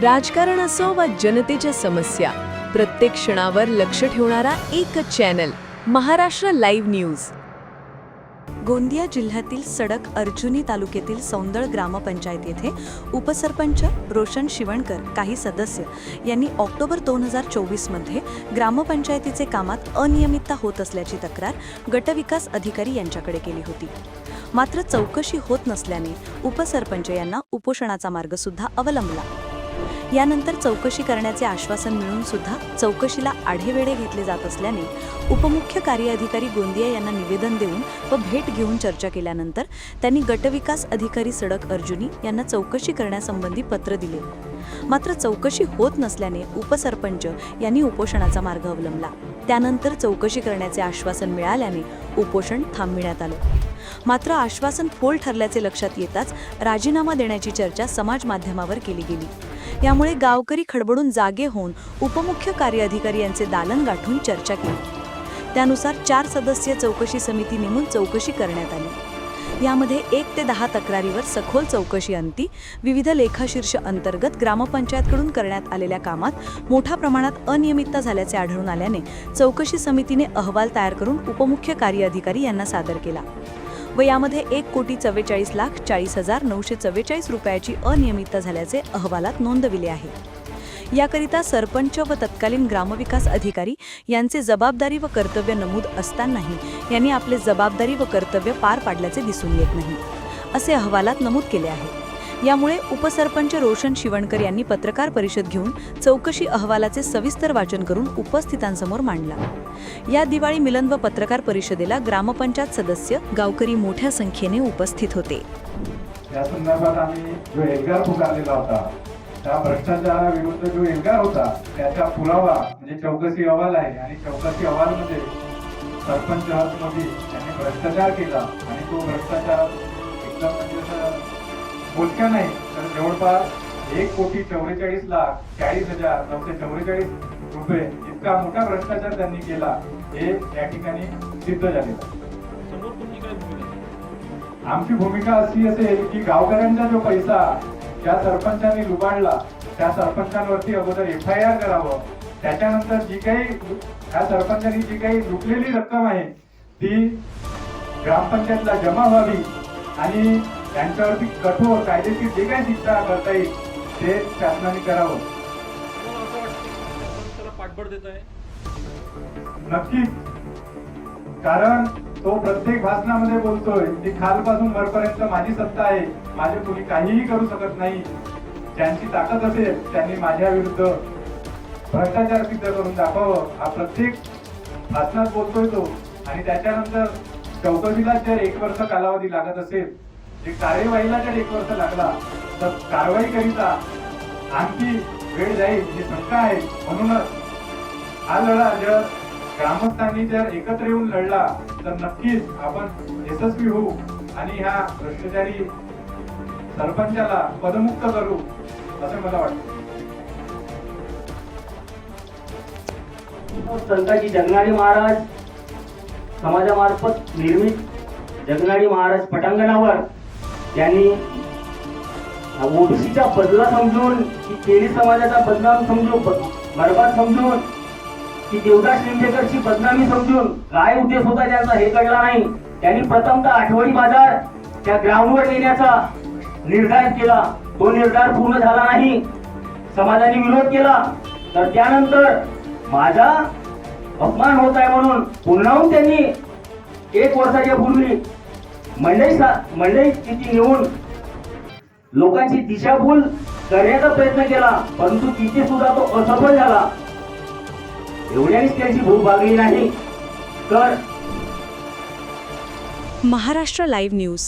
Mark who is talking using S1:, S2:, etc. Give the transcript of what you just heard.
S1: राजकारण असो वा जनतेच्या समस्या प्रत्येक क्षणावर लक्ष ठेवणारा एकच channel Maharashtra live news
S2: Gondia जिल्ह्यातील सडक अर्जुनी तालुक्यातील सौंदळ ग्रामपंचायत येथे उपसरपंच रोशन शिवणकर काही सदस्य यांनी ऑक्टोबर दोन हजार चोवीसमध्ये ग्रामपंचायतीचे कामात अनियमितता होत असल्याची तक्रार गटविकास अधिकारी यांच्याकडे केली होती. मात्र चौकशी होत नसल्याने उपसरपंच यांना उपोषणाचा मार्गसुद्धा अवलंबला. यानंतर चौकशी करण्याचे आश्वासन मिळून सुद्धा चौकशीला आढेवेढे घेतले जात असल्याने उपमुख्य कार्यअधिकारी गोंदिया यांना निवेदन देऊन व भेट घेऊन चर्चा केल्यानंतर त्यांनी गटविकास अधिकारी सडक अर्जुनी यांना चौकशी करण्यासंबंधी पत्र दिले. मात्र चौकशी होत नसल्याने उपसरपंच यांनी उपोषणाचा मार्ग अवलंबला. त्यानंतर चौकशी करण्याचे आश्वासन मिळाल्याने उपोषण थांबविण्यात आलं. मात्र आश्वासन फोल ठरल्याचे लक्षात येताच राजीनामा देण्याची चर्चा समाज माध्यमावर केली गेली. यामुळे गावकरी खडबडून जागे होऊन उपमुख्य कार्यअधिकारी यांचे दालन गाठून चर्चा केली. त्यानुसार चार सदस्यीय चौकशी समिती नेमून चौकशी करण्यात आली. यामध्ये एक ते दहा तक्रारीवर सखोल चौकशी अंती विविध लेखाशीर्ष अंतर्गत ग्रामपंचायतकडून करण्यात आलेल्या कामात मोठ्या प्रमाणात अनियमितता झाल्याचे आढळून आल्याने चौकशी समितीने अहवाल तयार करून उपमुख्य कार्यअधिकारी यांना सादर केला. व यामध्ये एक कोटी चव्वेचाळीस लाख चाळीस हजार नऊशे चव्वेचाळीस रुपयाची अनियमितता झाल्याचे अहवालात नोंदविले आहे. याकरिता सरपंच व तत्कालीन ग्रामविकास अधिकारी यांचे जबाबदारी व कर्तव्य नमूद असतानाही यांनी आपले जबाबदारी व कर्तव्य पार पाडल्याचे दिसून येत नाही असे अहवालात नमूद केले आहे. यामुळे उपसरपंच रोशन शिवणकर यांनी पत्रकार परिषद घेऊन चौकशी अहवालाचे सविस्तर वाचन करून उपस्थितांसमोर मांडला. या दिवाळी मिलन व पत्रकार परिषदेला ग्रामपंचायत सदस्य गावकरी मोठ्या संख्येने उपस्थित होते.
S3: या संदर्भात आम्ही जो एल्गार पुकारलेला होता त्या भ्रष्टाचाराविरुद्ध जो एल्गार होता त्याचा पुरावा म्हणजे चौकशी अहवाल आहे आणि चौकशी अहवालमध्ये सरपंच मोदी यांनी भ्रष्टाचार केला आणि तो भ्रष्टाचार एकदम म्हणजे बोलक्या नाही. तर जवळपास एक कोटी चौवेचाळीस लाख चाळीस हजार नऊशे चौवेचाळीस रुपये इतका मोठा भ्रष्टाचार त्यांनी केला हे या ठिकाणी सिद्ध
S4: झाले
S3: आमची भूमिका अशी असेल की गावकऱ्यांचा जो पैसा ज्या सरपंचांनी लुबाडला त्या सरपंचांवरती अगोदर एफ आय आर करावं. त्याच्यानंतर जी काही त्या सरपंचांनी जी काही लुटलेली रक्कम आहे ती ग्रामपंचायतला जमा व्हावी आणि त्यांच्यावरती कठोर कायदेशीर जे काही शिक्षा करता येईल ते शासनाने करावं.
S4: तुम्हाला पाठबळ देत आहे
S3: नक्कीच. कारण तो प्रत्येक भाषणामध्ये बोलतोय की खालपासून वरपर्यंत माझी सत्ता आहे. माझे कोणी काहीही करू शकत नाही. ज्यांची ताकद असेल त्यांनी माझ्या विरुद्ध भ्रष्टाचार सिद्ध करून दाखवावं. हा प्रत्येक भाषणात बोलतोय तो. आणि त्याच्यानंतर चौकशीला जर एक वर्ष कालावधी लागत असेल जे कार्यवाहीला जर एक वर्ष लागला तर कारवाई करिता आणखी वेळ जाईल ही शंका आहे. म्हणूनच हा लढा जर ग्रामस्थांनी जर एकत्र येऊन लढला तर नक्कीच आपण यशस्वी होऊ आणि ह्या भ्रष्टाचारी सरपंचाला पदमुक्त करू असं मला वाटतं.
S5: संताजी जगनाडी महाराज समाजामार्फत निर्मित जगनाडी महाराज पटांगणावर त्यांनी ओबीसीचा बदला समजून की तेली समाजाचा बदनाम समजून बरबाद समजून की देवदास लिंबेकरची बदनामी समजून काय उद्देश होता त्यांचा हे कळला नाही. त्यांनी प्रथमतः आठवडी बाजार त्या ग्राउंडवर नेण्याचा निर्धार केला. तो निर्धार पूर्ण झाला नाही. समाजाने विरोध केला. तर त्यानंतर माझा अपमान होत आहे म्हणून पुन्हाहून त्यांनी एक वर्षाच्या पूर्वी मंडळी मंडळी तिथे येऊन लोकांची दिशाभूल करण्याचा प्रयत्न केला परंतु तिथे सुद्धा तो असफल झाला. एवढ्यानेच त्याची भूक भागली नाही. तर
S2: महाराष्ट्र लाईव्ह न्यूज.